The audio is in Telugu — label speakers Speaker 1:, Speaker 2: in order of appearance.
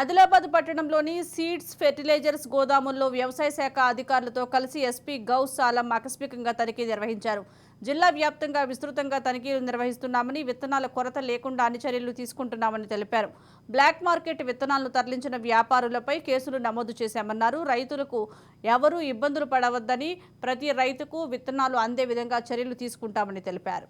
Speaker 1: ఆదిలాబాద్ పట్టణంలోని సీడ్స్ ఫెర్టిలైజర్స్ గోదాముల్లో వ్యవసాయ శాఖ అధికారులతో కలిసి ఎస్పీ గౌస్ సాలం ఆకస్మికంగా తనిఖీ నిర్వహించారు. జిల్లా వ్యాప్తంగా విస్తృతంగా తనిఖీలు నిర్వహిస్తున్నామని విత్తనాల కొరత లేకుండా అన్ని చర్యలు తీసుకుంటున్నామని తెలిపారు. బ్లాక్ మార్కెట్ విత్తనాలను తరలించిన వ్యాపారులపై కేసులు నమోదు చేశామన్నారు. రైతులకు ఎవరూ ఇబ్బందులు పడవద్దని ప్రతి రైతుకు విత్తనాలు అందే విధంగా చర్యలు తీసుకుంటామని తెలిపారు.